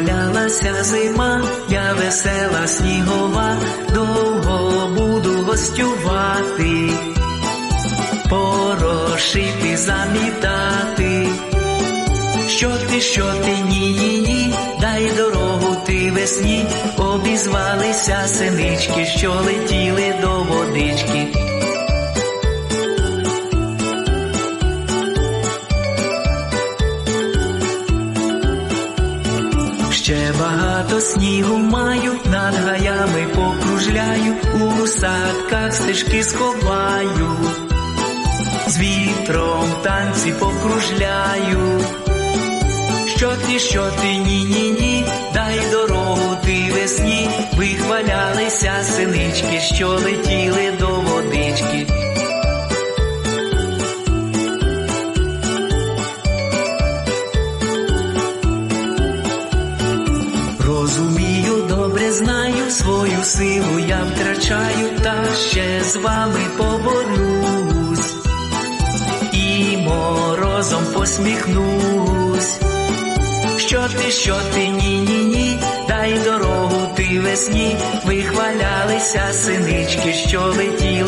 Почалася зима, я весела снігова, довго буду гостювати, порошити, замітати. Що ти, що ти, ні, ні, ні, дай дорогу ти весні, обізвалися синички, що летіли Ще багато снігу маю, над гаями покружляю, у садках стежки сховаю, з вітром танці покружляю. Що ти, що ти, ні, ні, ні, дай дорогу ти весні, вихвалялися синички, що летіли до водички. Знаю, свою силу я втрачаю, та ще з вами поборюсь. І морозом посміхнусь. Що ти, що ти, ні, ні, ні, дай дорогу ти весні, вихвалялися синички, що летіли